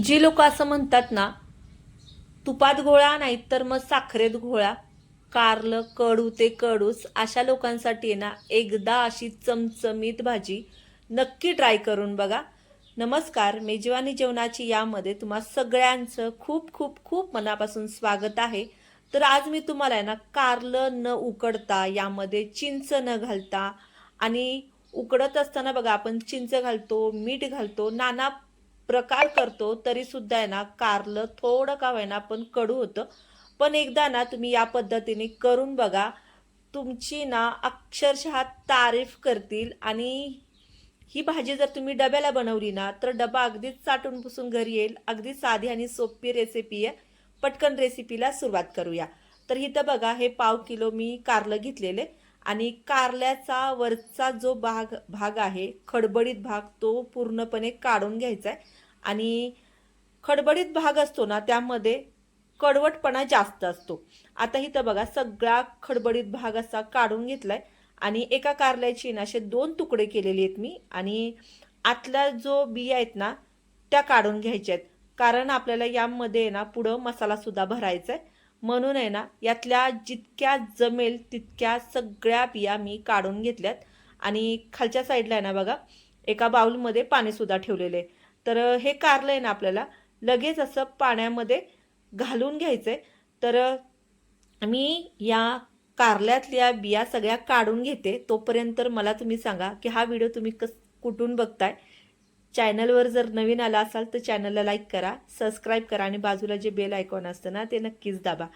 जी लोक असं म्हणतात ना तुपात घोळा नाहीतर मग साखरेत गोळा. कारलं कडू ते कडूस अशा लोकांसाठी आहे ना एकदा अशी चमचमीत भाजी नक्की ट्राय करून बघा. नमस्कार मेजवानी जेवणाची यामध्ये तुम्हा सगळ्यांचं खूप खूप खूप मनापासून स्वागत आहे. तर आज मी तुम्हाला आहे ना कारलं न उकडता यामध्ये चिंच न घालता आणि उकडत असताना बघा आपण चिंच घालतो मीठ घालतो नाना प्रकार करतो तरी सुद्धा आहे ना कारलं थोडं का होईना पण कडू होतं. पण एकदा ना तुम्ही या पद्धतीने करून बघा. तुमची ना अक्षरशः तारीफ करतील आणि ही भाजी जर तुम्ही डब्याला बनवली ना तर डबा अगदीच चाटून पुसून घरी येईल. अगदी साधी आणि सोपी रेसिपी आहे. पटकन रेसिपीला सुरुवात करूया. तर इथं बघा हे पाव किलो मी कारलं घेतलेले आणि कारल्याचा वरचा जो भाग भाग आहे खडबडीत भाग तो पूर्णपणे काढून घ्यायचा आहे. आणि खडबडीत भाग असतो ना त्यामध्ये कडवटपणा जास्त असतो. आता इथं बघा सगळा खडबडीत भाग असा काढून घेतलाय आणि एका कारल्याची ना असे दोन तुकडे केलेले आहेत मी आणि आतल्या जो बिया आहेत ना त्या काढून घ्यायच्या आहेत. कारण आपल्याला यामध्ये ना पुढं मसालासुद्धा भरायचा आहे म्हणून आहे ना यातल्या जितक्या जमेल तितक्या सगळ्या बिया मी काढून घेतल्यात. आणि खालच्या साईडला आहे ना बघा एका बाऊलमध्ये पाणीसुद्धा ठेवलेले आहे. तर हे कारलं आहे ना आपल्याला लगेच असं पाण्यामध्ये घालून घ्यायचंय. तर मी या कारल्यातल्या बिया सगळ्या काढून घेते. तोपर्यंत मला तुम्ही सांगा की हा व्हिडिओ तुम्ही कस कुठून बघताय? चॅनलवर जर नवीन आला असाल तर चॅनलला लाईक करा सबस्क्राईब करा आणि बाजूला जे बेल आयकॉन असतं ना ते नक्कीच दाबा.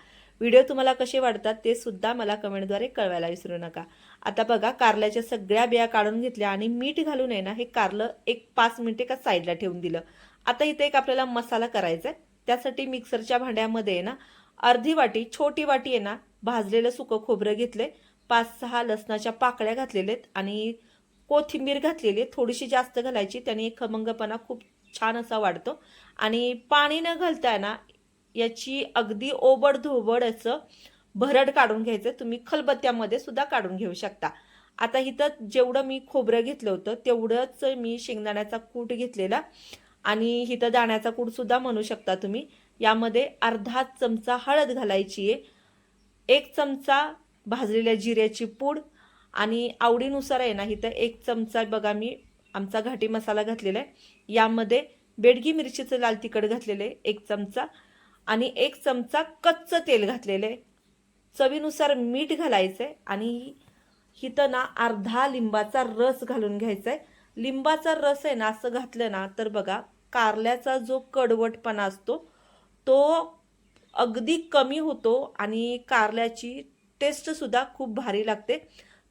व्हिडिओ तुम्हाला कसे वाटतात ते सुद्धा मला कमेंटद्वारे कळवायला विसरू नका. आता बघा कारल्याच्या सगळ्या बिया काढून घेतल्या आणि मीठ घालून आहे ना हे कारलं एक पाच मिनिटे का साईडला ठेवून दिलं. आता इथे एक आपल्याला मसाला करायचा आहे त्यासाठी मिक्सरच्या भांड्यामध्ये आहे ना अर्धी वाटी छोटी वाटी आहे ना भाजलेलं सुकं खोबरं घेतले पाच सहा लसणाच्या पाकळ्या घातलेल्या आहेत आणि कोथिंबीर घातलेली आहे. थोडीशी जास्त घालायची त्याने खमंगपणा खूप छान असा वाढतो. आणि पाणी न घालता ना याची अगदी ओबड धोबड असं भरड काढून घ्यायचं. तुम्ही खलबत्त्यामध्ये सुद्धा काढून घेऊ शकता. आता इथं जेवढं मी खोबरं घेतलं होतं तेवढंच मी शेंगदाण्याचा कूट घेतलेला आणि इथं दाण्याचा कूट सुद्धा म्हणू शकता तुम्ही. यामध्ये अर्धा चमचा हळद घालायची आहे एक चमचा भाजलेल्या जिऱ्याची पूड आणि आवडीनुसार आहे ना इथं एक चमचा बघा मी आमचा घाटी मसाला घातलेला आहे. यामध्ये बेडगी मिरचीचं लाल तिखट घातलेलं आहे एक चमचा. आणि एक चमचा कच्चं तेल घातलेलं. आहे चवीनुसार मीठ घालायचं आहे आणि हिथं ना अर्धा लिंबाचा रस घालून घ्यायचा आहे लिंबाचा रस आहे ना असं घातलं ना तर बघा कारल्याचा जो कडवटपणा असतो तो अगदी कमी होतो आणि कारल्याची टेस्टसुद्धा खूप भारी लागते.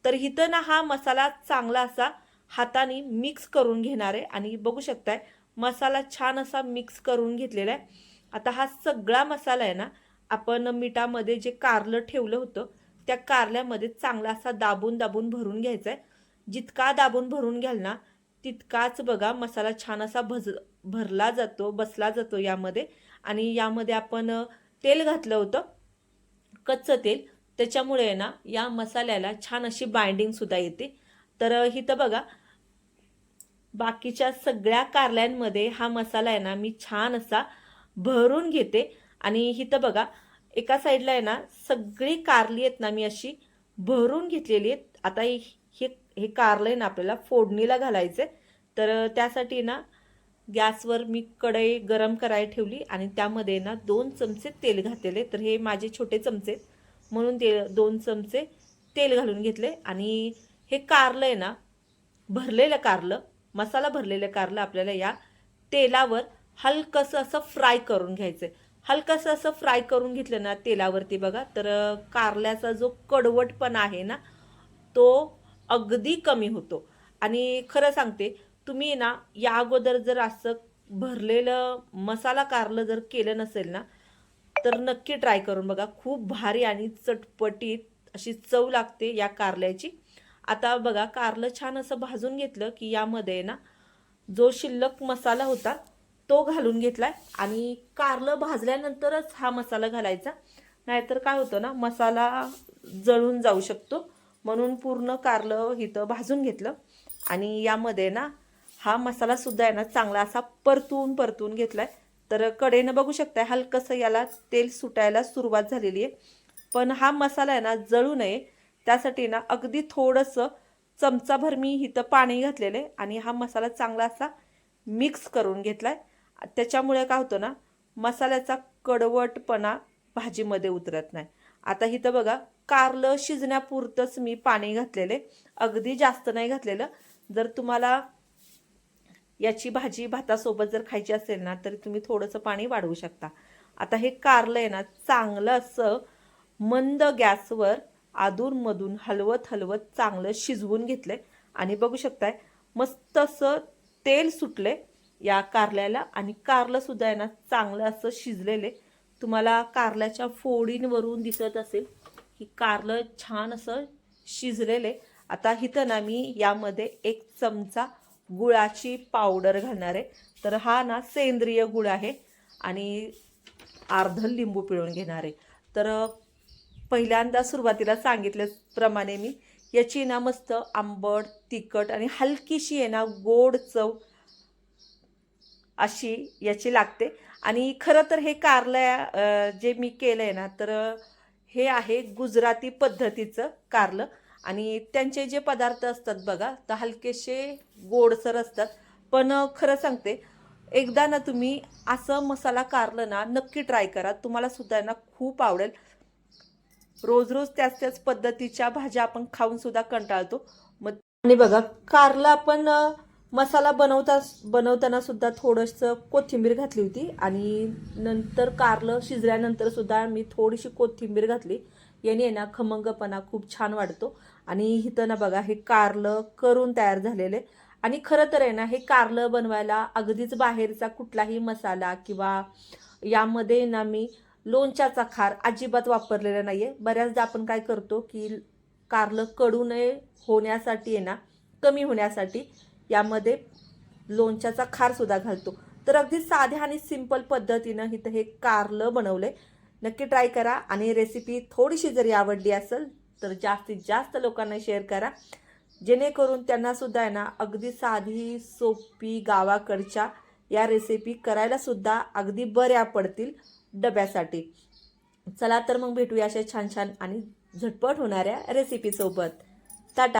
तर इथं ना हा मसाला चांगला असा हाताने मिक्स करून घेणार आहे. आणि बघू शकताय मसाला छान असा मिक्स करून घेतलेला आहे. आता हा सगळा मसाला आहे ना आपण मिठामध्ये जे कारलं ठेवलं होतं त्या कारल्यामध्ये चांगला असा दाबून दाबून भरून घ्यायचा आहे जितका दाबून भरून घ्याल ना तितकाच बघा मसाला छान असा भज भरला जातो बसला जातो यामध्ये. आणि यामध्ये आपण तेल घातलं होतं कच्चं तेल. त्याच्यामुळे ना या मसाल्याला छान अशी बाइंडिंगसुद्धा येते. तर इथं बघा बाकीच्या सगळ्या कारल्यांमध्ये हा मसाला आहे ना मी छान असा भरून घेते. आणि इथं बघा एका साईडला आहे ना सगळी कारली आहेत ना मी अशी भरून घेतलेली आहेत. आता हे हे कारलं आहे ना आपल्याला फोडणीला घालायचं तर त्यासाठी ना गॅसवर मी कढई गरम करायला ठेवली आणि त्यामध्ये ना दोन चमचे तेल घातलेले. तर हे माझे छोटे चमचे म्हणून ते दोन चमचे तेल घालून घेतले. आणि हे कारलं आहे ना भरलेलं कारलं मसाला भरलेलं कारलं आपल्याला या तेलावर हलकंसं असं फ्राय करून घ्यायचं आहे हलकंसं असं फ्राय करून घेतलं ना तेलावरती बघा तर कारल्याचा जो कडवटपणा आहे ना तो अगदी कमी होतो. आणि खरं सांगते तुम्ही ना या अगोदर जर असं भरलेलं मसाला कारलं जर केलं नसेल ना तर नक्की ट्राय करून बघा. खूप भारी आणि चटपटीत अशी चव लागते या कारल्याची. आता बघा कारलं छान असं भाजून घेतलं की यामध्ये ना जो शिल्लक मसाला होता तो घालून घेतला आणि कारलं भाजल्यानंतरच हा मसाला घालायचा. नाहीतर काय होतं ना मसाला जळून जाऊ शकतो. म्हणून पूर्ण कारलं इथं भाजून घेतलं. आणि यामध्ये ना हा मसालासुद्धा आहे ना चांगला असा परतून परतून घेतला आहे तर कडेनं बघू शकताय हलकंसं याला तेल सुटायला सुरुवात झालेली आहे. पण हा मसाला आहे ना जळू नये. त्यासाठी ना अगदी थोडंसं चमचाभर मी इथं पाणी घातलेलं आहे. आणि हा मसाला चांगला असा मिक्स करून घेतला आहे त्याच्यामुळे काय होतं ना मसाल्याचा कडवटपणा भाजीमध्ये उतरत नाही. आता इथं बघा कारलं शिजण्यापुरतंच मी पाणी घातलेले. अगदी जास्त नाही घातलेलं. जर तुम्हाला याची भाजी भातासोबत जर खायची असेल ना तरी तुम्ही थोडंसं पाणी वाढवू शकता. आता हे कारलं आहे ना चांगलं असं मंद गॅसवर आदूनमधून हलवत हलवत चांगलं शिजवून घेतलं आणि बघू शकताय मस्त असं तेल सुटले या कारल्याला आणि कारलं सुद्धा आहे ना चांगलं असं शिजलेले. तुम्हाला कारल्याच्या फोडींवरून दिसत असेल की कारलं छान असं शिजलेले. आता इथं ना मी यामध्ये एक चमचा गुळाची पावडर घालणार आहे. तर हा ना सेंद्रिय गुळ आहे आणि अर्ध लिंबू पिळून घेणार आहे. तर पहिल्यांदा सुरुवातीला सांगितल्याप्रमाणे मी याची ना मस्त आंबट तिखट आणि हलकीशी आहे ना गोड चव अशी याची लागते. आणि खरं तर हे कारलं जे मी केलं आहे ना तर हे आहे गुजराती पद्धतीचं कारलं. आणि त्यांचे जे पदार्थ असतात बघा तर हलकेसे गोडसर असतात. पण खरं सांगते एकदा ना तुम्ही असं मसाला कारलं ना नक्की ट्राय करा. तुम्हाला सुद्धा ना खूप आवडेल. रोज रोज त्याच त्याच पद्धतीच्या भाज्या आपण खाऊन सुद्धा कंटाळतो. मग आणि बघा कारलं आपण मसाला बनवता बनवताना सुद्धा थोडंसं कोथिंबीर घातली होती आणि नंतर कारलं शिजल्यानंतर सुद्धा मी थोडीशी कोथिंबीर घातली. याने आहे ना खमंगपणा खूप छान वाटतो आणि इथं ना बघा हे कारलं करून तयार झालेले. आणि खरं तर आहे ना हे कारलं बनवायला अगदीच बाहेरचा कुठलाही मसाला किंवा यामध्ये ना मी लोणच्याचा खार अजिबात वापरलेला नाही आहे बऱ्याचदा आपण काय करतो की कारलं कडू नये होण्यासाठी आहे ना कमी होण्यासाठी यामध्ये लोणच्याचा खारसुद्धा घालतो. तर अगदी साध्या आणि सिंपल पद्धतीनं इथं हे कारलं बनवलंय. नक्की ट्राय करा आणि रेसिपी थोडीशी जरी आवडली असेल तर जास्तीत जास्त लोकांना शेअर करा. जेणेकरून त्यांनासुद्धा आहे ना अगदी साधी सोपी गावाकडच्या या रेसिपी करायलासुद्धा अगदी बऱ्या पडतील डब्यासाठी. चला तर मग भेटूया अशा छान छान आणि झटपट होणाऱ्या रेसिपीसोबत टाटा!